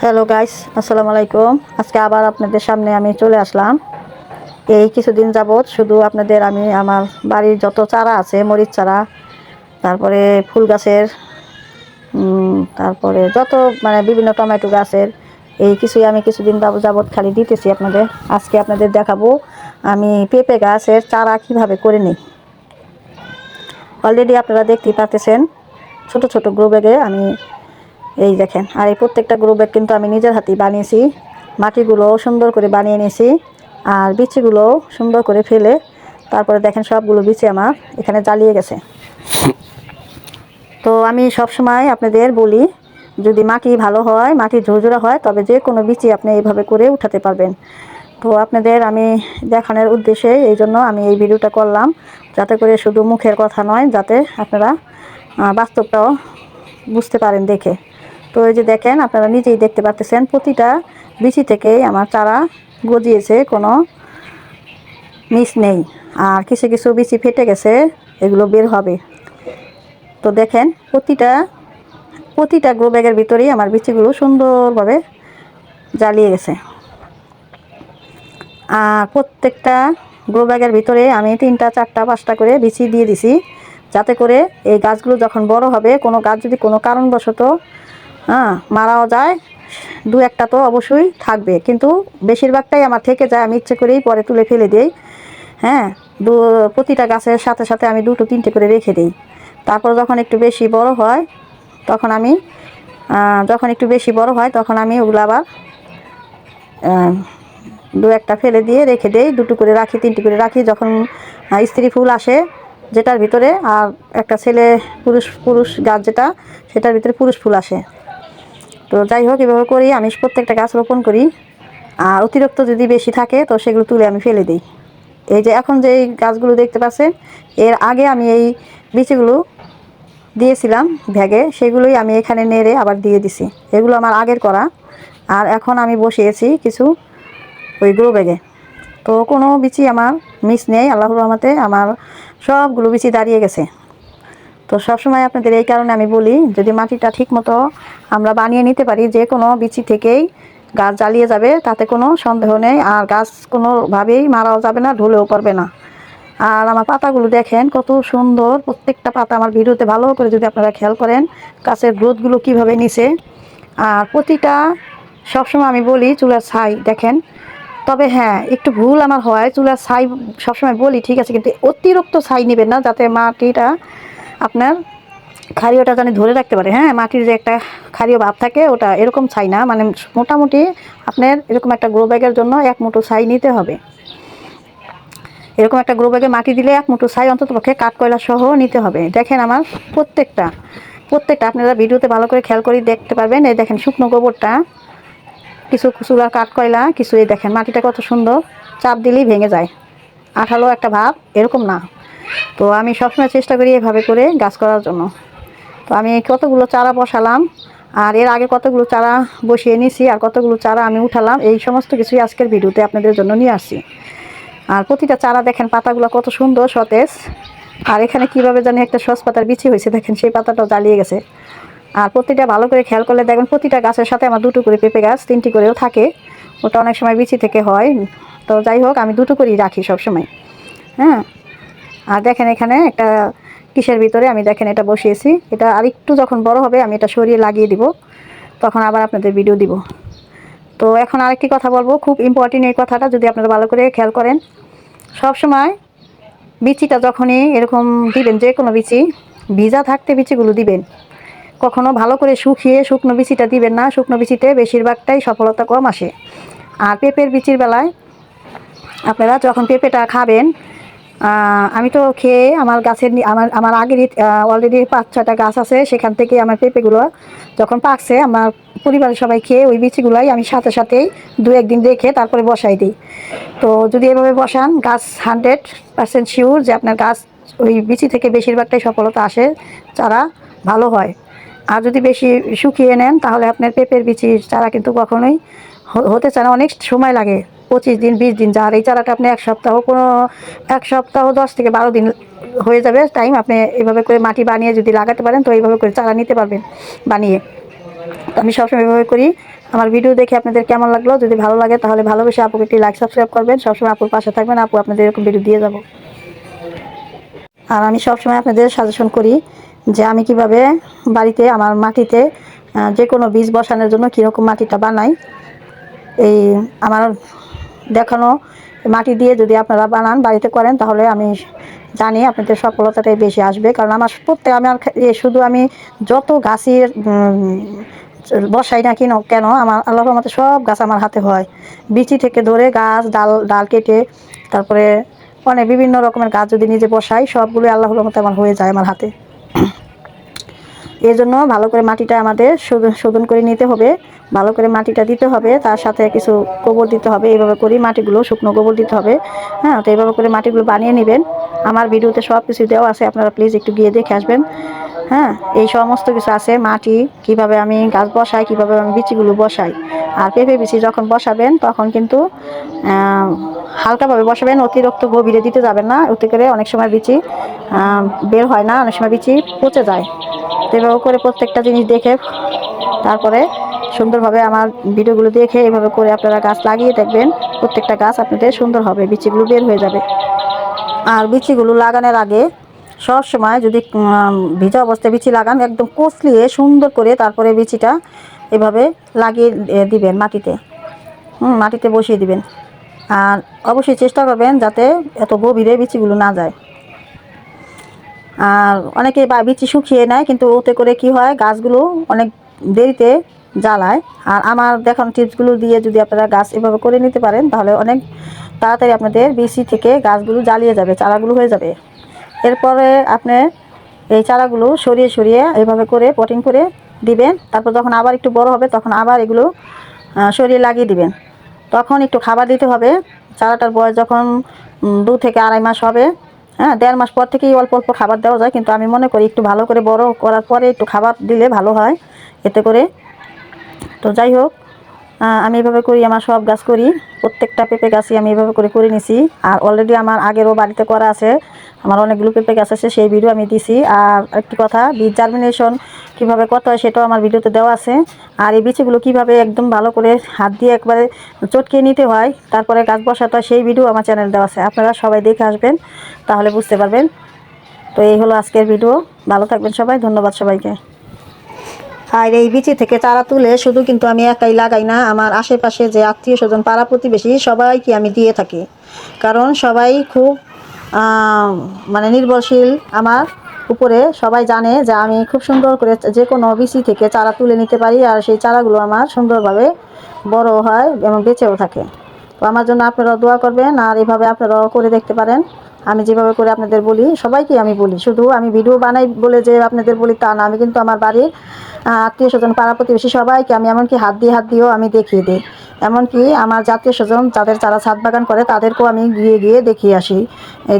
Hello guys আসসালামু আলাইকুম আজকে আবার আপনাদের সামনে আমি চলে আসলাম। এই কিছুদিন যাবৎ শুধু আপনাদের আমি, আমার বাড়ির যত চারা আছে, মরিচ চারা, তারপরে ফুল গাছের তারপরে যত মানে বিভিন্ন টমেটো গাছের, এই কিছুই আমি কিছুদিন যাবৎ খালি দিতেছি আপনাদের। আজকে আপনাদের দেখাবো আমি পেঁপে গাছের চারা কীভাবে করে নিই। অলরেডি আপনারা দেখতেই পাচ্ছেন ছোট ছোট গ্রো ব্যাগে আমি এই দেখেন, আর এই প্রত্যেকটা গ্রো ব্যাগ কিন্তু আমি নিজের হাতেই বানিয়েছি। মাটিগুলো সুন্দর করে বানিয়ে নিয়েছি আর বিচিগুলো সুন্দর করে ফেলে। তারপরে দেখেন সবগুলো বিচি আমার এখানে জ্বালিয়ে গেছে। তো আমি সব সময় আপনাদের বলি, যদি মাটি ভালো হয়, মাটি ঝুরঝুরা হয়, তবে যে কোনো বিচি আপনি এইভাবে করে উঠাতে পারবেন। তো আপনাদের আমি দেখানোর উদ্দেশ্যে এই জন্য আমি এই ভিডিওটা করলাম, যাতে করে শুধু মুখের কথা নয়, যাতে আপনারা বাস্তবটাও বুঝতে পারেন দেখে। তো এই যে দেখেন, আপনারা নিজেই দেখতে পাচ্ছেন, প্রতিটা বিচি থেকেই আমার চারা গজিয়েছে, কোনো মিস নেই। আর কিছু কিছু বিচি ফেটে গেছে, এগুলো বের হবে। তো দেখেন, প্রতিটা প্রতিটা গ্রো ব্যাগের ভিতরেই আমার বিচিগুলো সুন্দরভাবে জ্বালিয়ে গেছে। আর প্রত্যেকটা গ্রো ব্যাগের ভিতরে আমি তিনটা, চারটা, পাঁচটা করে বিচি দিয়ে দিছি, যাতে করে এই গাছগুলো যখন বড় হবে, কোনো গাছ যদি কোনো কারণবশত হ্যাঁ মারাও যায়। দু একটা তো অবশ্যই থাকবে। কিন্তু বেশিরভাগটাই আমার থেকে যায়, আমি ইচ্ছে করেই পরে তুলে ফেলে দিই। হ্যাঁ দু, প্রতিটা গাছের সাথে সাথে আমি দুটো, তিনটে করে রেখে দিই। তারপর যখন একটু বেশি বড় হয়, তখন আমি যখন একটু বেশি বড় হয়, তখন আমি ওগুলো আবার দু একটা ফেলে দিয়ে রেখে দেই। দুটো করে রাখি, তিনটি করে রাখি। যখন স্ত্রী ফুল আসে, যেটার ভিতরে আর একটা ছেলে পুরুষ পুরুষ গাছ যেটা, সেটার ভিতরে পুরুষ ফুল আসে। তো যাই হোক, এভাবে করি আমি প্রত্যেকটা গাছ রোপণ করি। আর অতিরিক্ত যদি বেশি থাকে, তো সেগুলো তুলে আমি ফেলে দিই। এই যে এখন যে এই গাছগুলো দেখতে পাচ্ছেন, এর আগে আমি এই বিচিগুলো দিয়েছিলাম ভ্যাগে সেগুলোই আমি এখানে নেড়ে আবার দিয়ে দিছি। এগুলো আমার আগের করা। আর এখন আমি বসিয়েছি কিছু ওই গ্রো ব্যাগে তো কোনো বিচি আমার মিস নেই, আল্লাহর রহমতে আমার সবগুলো বিচি দাঁড়িয়ে গেছে। তো সবসময় আপনাদের এই কারণে আমি বলি, যদি মাটিটা ঠিক মতো আমরা বানিয়ে নিতে পারি, যে কোনো বিচি থেকেই গাছ জ্বালিয়ে যাবে, তাতে কোনো সন্দেহ নেই। আর গাছ কোনোভাবেই মারাও যাবে না, ঢুলেও পড়বে না। আর আমার পাতাগুলো দেখেন, কত সুন্দর। প্রত্যেকটা পাতা আমার ভিডিওতে ভালো করে যদি আপনারা খেয়াল করেন, গাছের গ্রোথগুলো কীভাবে নিছে। আর প্রতিটা সবসময় আমি বলি, চুলার ছাই দেখেন। তবে হ্যাঁ একটু ভুল আমার হয়, চুলার ছাই সবসময় বলি, ঠিক আছে, কিন্তু অতিরিক্ত ছাই নেবেন না, যাতে মাটিটা আপনার ক্ষারীয়টা জানি ধরে রাখতে পারে হ্যাঁ মাটির যে একটা ক্ষারীয় ভাব থাকে, ওটা এরকম ছাই না। মানে মোটামুটি আপনার এরকম একটা গ্রো ব্যাগের জন্য এক মুঠো ছাই নিতে হবে। এরকম একটা গ্রো ব্যাগে মাটি দিলে এক মুঠো ছাই অন্তত পক্ষে কাঠ, কয়লা সহ নিতে হবে। দেখেন আমার প্রত্যেকটা প্রত্যেকটা আপনারা ভিডিওতে ভালো করে খেয়াল করে দেখতে পারবেন। এই দেখেন শুকনো গোবরটা, কিছু চুলার কাঠ, কয়লা, কিছু এই দেখেন মাটিটা কত সুন্দর। চাপ দিলেই ভেঙে যায়। আঠালো একটা ভাব, এরকম না। তো আমি সবসময় চেষ্টা করি এভাবে করে গাছ করার জন্য। তো আমি কতগুলো চারা বসালাম, আর এর আগে কতগুলো চারা বসিয়ে নিয়েছি, আর কতগুলো চারা আমি উঠালাম, এই সমস্ত কিছুই আজকের ভিডিওতে আপনাদের জন্য নিয়ে আসছি। আর প্রতিটা চারা দেখেন, পাতাগুলো কত সুন্দর সতেজ। আর এখানে কীভাবে জানি একটা সস পাতার বিচি হয়েছে, দেখেন সেই পাতাটাও জ্বালিয়ে গেছে। আর প্রতিটা ভালো করে খেয়াল করলে দেখবেন প্রতিটা গাছের সাথে আমার দুটো করে পেঁপে গাছ, তিনটি করেও থাকে। ওটা অনেক সময় বিচি থেকে হয়। তো যাই হোক, আমি দুটো করেই রাখি সব সময় হ্যাঁ? আর দেখেন এখানে একটা কিসের ভিতরে আমি দেখেন এটা বসিয়েছি। এটা আর একটু যখন বড় হবে আমি এটা সরিয়ে লাগিয়ে দিব। তখন আবার আপনাদের ভিডিও দিব। তো এখন আরেকটি কথা বলব। খুব ইম্পর্টেন্ট এই কথাটা যদি আপনারা ভালো করে খেয়াল করেন। সব সময় বিচিটা যখনই এরকম দিবেন যে কোনো বিচি, ভিজা থাকতে বিচিগুলো দিবেন। কখনো ভালো করে শুকিয়ে শুকনো বিচিটা দিবেন না। শুকনো বিচিতে বেশিরভাগটাই সফলতা কম আসে। আর পেঁপের বিচির বেলায় আপনারা যখন পেঁপেটা খাবেন আমি তো খেয়ে আমার গাছের আমার আমার আগেরই অলরেডি পাঁচ ছয়টা গাছ আছে, সেখান থেকে আমার পেঁপেগুলো যখন পাকছে, আমার পরিবারের সবাই খেয়ে ওই বিচিগুলাই আমি সাথে সাথেই দু একদিন রেখে তারপরে বসাই দিই। তো যদি এভাবে বসান, গাছ হান্ড্রেড পার্সেন্ট শিওর যে আপনার গাছ ওই বিচি থেকে বেশিরভাগটাই সফলতা আসে, চারা ভালো হয়। আর যদি বেশি শুকিয়ে নেন, তাহলে আপনার পেঁপের বিচির চারা কিন্তু কখনোই হতে চায় না, অনেক সময় লাগে। পঁচিশ দিন, বিশ দিন, যার এই চারাটা আপনি এক সপ্তাহ, কোনো এক সপ্তাহ, দশ থেকে বারো দিন হয়ে যাবে, টাইম আপনি এভাবে করে মাটি বানিয়ে যদি লাগাতে পারেন, তো এইভাবে করে চারা নিতে পারবেন বানিয়ে। তো আমি সবসময় এভাবে করি। আমার ভিডিও দেখে আপনাদের কেমন লাগল? যদি ভালো লাগে, তাহলে ভালোবেসে আপুকে একটি লাইক সাবস্ক্রাইব করবেন। সবসময় আপুর পাশে থাকবেন, আপু আপনাদের এরকম ভিডিও দিয়ে যাব। আর আমি সবসময় আপনাদের সাজেশন করি যে আমি কীভাবে বাড়িতে, আমার মাটিতে যে কোনো বীজ বসানোর জন্য কীরকম মাটিটা বানাই। এই আমার দেখানো মাটি দিয়ে যদি আপনারা বানান, বাড়িতে করেন, তাহলে আমি জানি আপনাদের সফলতাটাই বেশি আসবে। কারণ আমার প্রত্যেক আমার শুধু আমি যত গাছের বসাই না কেন কেন আমার আল্লাহর মতো সব গাছ আমার হাতে হয়। বিচি থেকে ধরে গাছ, ডাল ডাল কেটে, তারপরে অনেক বিভিন্ন রকমের গাছ যদি নিজে বসাই সবগুলো আল্লাহর মতো আমার হয়ে যায় আমার হাতে। এই জন্য ভালো করে মাটিটা আমাদের শোধন করে নিতে হবে। ভালো করে মাটিটা দিতে হবে, তার সাথে কিছু গোবর দিতে হবে। এইভাবে করে মাটিগুলো, শুকনো গোবর দিতে হবে। হ্যাঁ তো এইভাবে করে মাটিগুলো বানিয়ে নেবেন। আমার ভিডিওতে সব কিছু দেওয়া আছে, আপনারা প্লিজ একটু গিয়ে দেখে আসবেন। হ্যাঁ এই সমস্ত কিছু আছে, মাটি, কীভাবে আমি গাছ বসাই, কীভাবে আমি বিচিগুলো বসাই। আর পেঁপে বিচি যখন বসাবেন, তখন কিন্তু হালকাভাবে বসাবেন, অতিরিক্ত গভীরে দিতে যাবেন না। ওতে করে অনেক সময় বিচি বের হয় না, অনেক সময় বিচি পচে যায়। এভাবে করে প্রত্যেকটা জিনিস দেখে, তারপরে সুন্দরভাবে আমার ভিডিওগুলো দেখে এভাবে করে আপনারা গাছ লাগিয়ে দেখবেন, প্রত্যেকটা গাছ আপনাদের সুন্দর হবে, বিচিগুলো বের হয়ে যাবে। আর বিচিগুলো লাগানোর আগে সব সময় যদি ভিজা অবস্থায় বিচি লাগান, একদম কষলিয়ে সুন্দর করে তারপরে বিচিটা এভাবে লাগিয়ে দিবেন মাটিতে। হুম, মাটিতে বসিয়ে দিবেন। আর অবশ্যই চেষ্টা করবেন যাতে এত গভীরে বিচিগুলো না যায়। আর অনেকে বা বিচি শুকিয়ে নেয়, কিন্তু ওতে করে কি হয়, গাছগুলো অনেক দেরিতে জ্বালায়। আর আমার দেখানো টিপসগুলো দিয়ে যদি আপনারা গাছ এভাবে করে নিতে পারেন, তাহলে অনেক তাড়াতাড়ি আপনাদের বিচি থেকে গাছগুলো জ্বালিয়ে যাবে, চারাগুলো হয়ে যাবে। এরপরে আপনি এই চারাগুলো সরিয়ে সরিয়ে এভাবে করে পটিং করে দিবেন। তারপর যখন আবার একটু বড় হবে, তখন আবার এগুলো সরিয়ে লাগিয়ে দিবেন। তখন একটু খাবার দিতে হবে। চারাটার বয়স যখন দু থেকে আড়াই মাস হবে হ্যাঁ দেড় মাস পর থেকেই অল্প অল্প খাবার দেওয়া যায়, কিন্তু আমি মনে করি একটু ভালো করে বড় করার পরে একটু খাবার দিলে ভালো হয় এতে করে। তো যাই হোক আমি এভাবে করি, আমার সব গাছ করি, প্রত্যেকটা পেঁপে গাছই আমি এভাবে করে করে নিছি। আর অলরেডি আমার আগেরও বাড়িতে করা আছে আমার অনেকগুলো পেঁপে গাছ আছে, সেই ভিডিও আমি দিছি। আর একটি কথা, বীজ জার্মিনেশন কীভাবে করতে হয় সেটাও আমার ভিডিওতে দেওয়া আছে। আর এই বিচিগুলো কীভাবে একদম ভালো করে হাত দিয়ে একবারে চটকে নিতে হয়, তারপরে গাছ বসাতে হয়, সেই ভিডিও আমার চ্যানেল দেওয়া আছে। আপনারা সবাই দেখে আসবেন, তাহলে বুঝতে পারবেন। তো এই হলো আজকের ভিডিও ভালো থাকবেন সবাই, ধন্যবাদ সবাইকে। আর এই বিচি থেকে চারা তুলে শুধু কিন্তু আমি একাই লাগাই না, আমার আশেপাশে যে আত্মীয় স্বজন, পাড়া প্রতিবেশী, সবাইকে আমি দিয়ে থাকি। কারণ সবাই খুব মানে নির্ভরশীল আমার উপরে সবাই জানে যে আমি খুব সুন্দর করে যে কোনো বিসি থেকে চারা তুলে নিতে পারি আর সেই চারাগুলো আমার সুন্দরভাবে বড় হয় এবং বেঁচেও থাকে। তো আমার জন্য আপনারাও দোয়া করবেন আর এভাবে আপনারাও করে দেখতে পারেন। আমি যেভাবে করে আপনাদের বলি, সবাইকে আমি বলি। শুধু আমি ভিডিও বানাই বলে যে আপনাদের বলি তা না, আমি কিন্তু আমার বাড়ির আত্মীয় স্বজন, পাড়া প্রতিবেশী সবাইকে আমি এমনকি হাত দিয়ে হাত দিয়েও আমি দেখিয়ে দিই। এমনকি আমার জাতীয় স্বজন, যাদের যারা ছাদ বাগান করে, তাদেরকেও আমি গিয়ে গিয়ে দেখিয়ে আসি।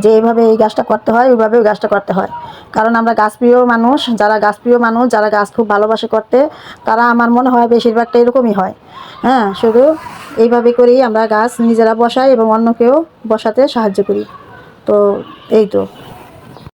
যে এইভাবে এই গাছটা করতে হয় ওইভাবে ওই গাছটা করতে হয়। কারণ আমরা গাছপ্রিয় মানুষ, যারা গাছপ্রিয় মানুষ, যারা গাছ খুব ভালোবাসে করতে, তারা আমার মনে হয় বেশিরভাগটা এরকমই হয়। হ্যাঁ শুধু এইভাবে করেই আমরা গাছ নিজেরা বসাই এবং অন্যকেও বসাতে সাহায্য করি। তো এই তো।